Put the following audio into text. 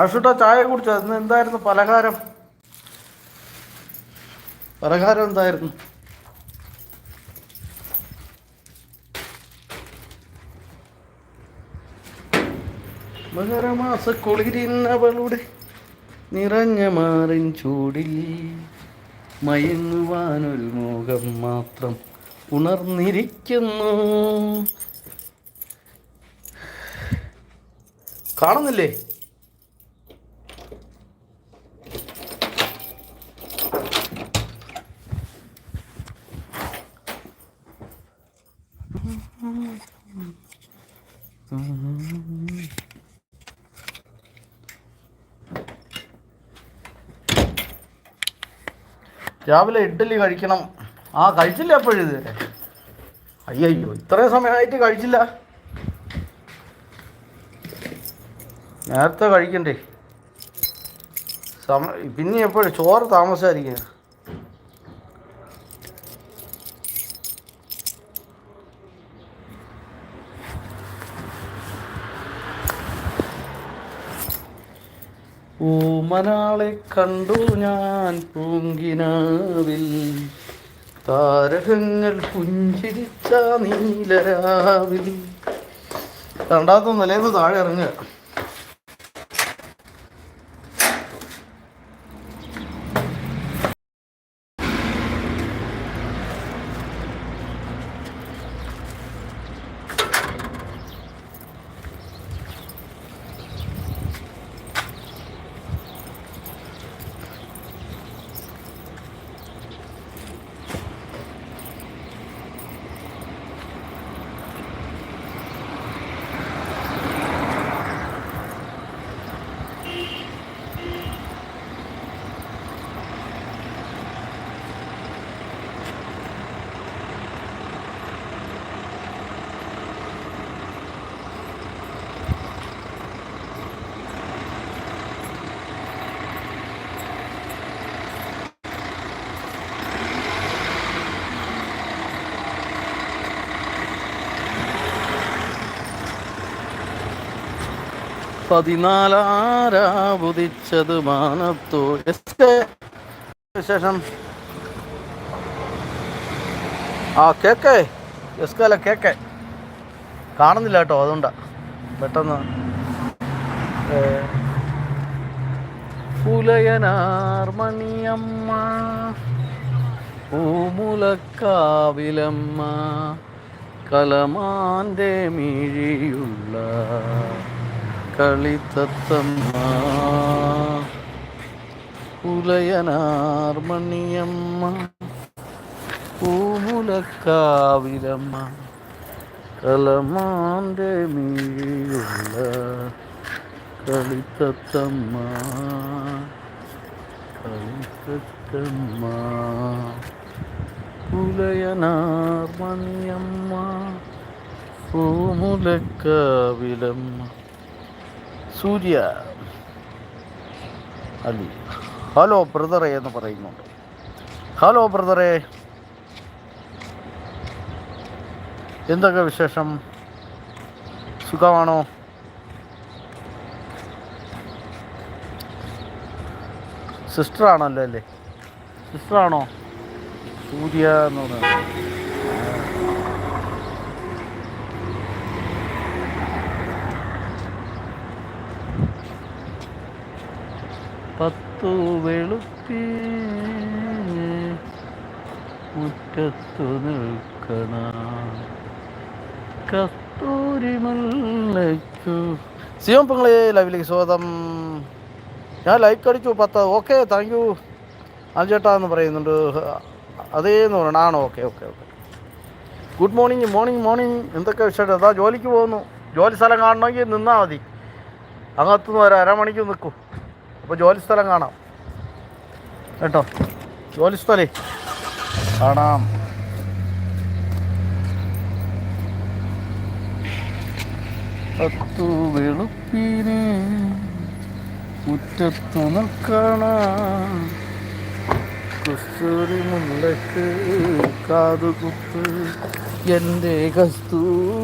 ആഷുട്ട ചായ കുടിച്ചോ? ഇന്ന് എന്തായിരുന്നു പലഹാരം? പലഹാരം എന്തായിരുന്നു? മകരമാസ കുളിരിന്നവളുടെ നിറഞ്ഞ മാറിൻ ചൂടിൽ മയങ്ങുവാനൊരു മുഖം മാത്രം ഉണർന്നിരിക്കുന്നു. കാണുന്നില്ലേ? രാവിലെ ഇഡ്ഡലി കഴിക്കണം. ആ കഴിച്ചില്ല എപ്പോഴും അയ്യോ ഇത്രയും സമയമായിട്ട് കഴിച്ചില്ല. നേരത്തെ കഴിക്കണ്ടേ. സമ പിന്നെ എപ്പോഴും ചോറ് താമസമായിരിക്കും ഓമനാളെ കണ്ടു ഞാൻ പൂങ്കിനാവിൽ. താരകങ്ങൾ പുഞ്ചിരിച്ച നീലരാവിൽ. രണ്ടാമത്തെ നിലയിൽ താഴെ ഇറങ്ങുക. പതിനാലാരാവുദിച്ചത് മാനത്തോ. വിശേഷം? ആ കേക്കേ എസ് കെ അല്ല കേക്കേ കാണുന്നില്ല കേട്ടോ അതുകൊണ്ടാ. പെട്ടെന്ന് പുലയനാർമണിയമ്മ പൂമുലക്കാവിലമ്മ കലമാന്റെ മിഴിയുള്ള കളിത്തത്തമ്മ കുലയനാർമണിയമ്മ പൂമുലക്കാവിലമ്മ. കലമാന്റെ മീഴിയുള്ള കളിത്തത്തമ്മ കളിത്തത്തമ്മ പുലയനാർമണിയമ്മ പൂമുലക്കാവിലമ്മ. സൂര്യ അലി. ഹലോ ബ്രദറെ എന്ന് പറയുന്നുണ്ട് ഹലോ ബ്രദറെ. എന്തൊക്കെ വിശേഷം? സുഖമാണോ? സിസ്റ്ററാണല്ലോ അല്ലേ? സിസ്റ്ററാണോ? സൂര്യ എന്ന് പറയുന്നത്. പത്തു വെളുപ്പി മുറ്റത്തു നിൽക്കണ. കസ്തൂരി സിയോം പെങ്ങളെ ലൈവിലേക്ക് സ്വാഗതം. ഞാൻ ലൈക്ക് അടിച്ചു പത്ത്. ഓക്കെ താങ്ക് യു അഞ്ചേട്ടാ എന്ന് പറയുന്നുണ്ട്. അതേന്ന് പറയണം ആണോ? Okay okay okay. Good morning morning morning എന്തൊക്കെ വിഷയം അതാ ജോലിക്ക് പോകുന്നു. ജോലി സ്ഥലം കാണണമെങ്കിൽ നിന്നാൽ മതി. അങ്ങത്തുനിന്ന് ഒരു അരമണിക്ക് നിൽക്കൂ. അപ്പോൾ ജോലി സ്ഥലം കാണാം. കേട്ടോ? ജോലി സ്ഥലേ. കാണാം. പത്തു വെളുപ്പിനെ മുറ്റത്തു നിൽക്കണ. കസ്തൂരി മുല്ലക്ക് കാതുകുത്ത് എന്റെ കസ്തൂ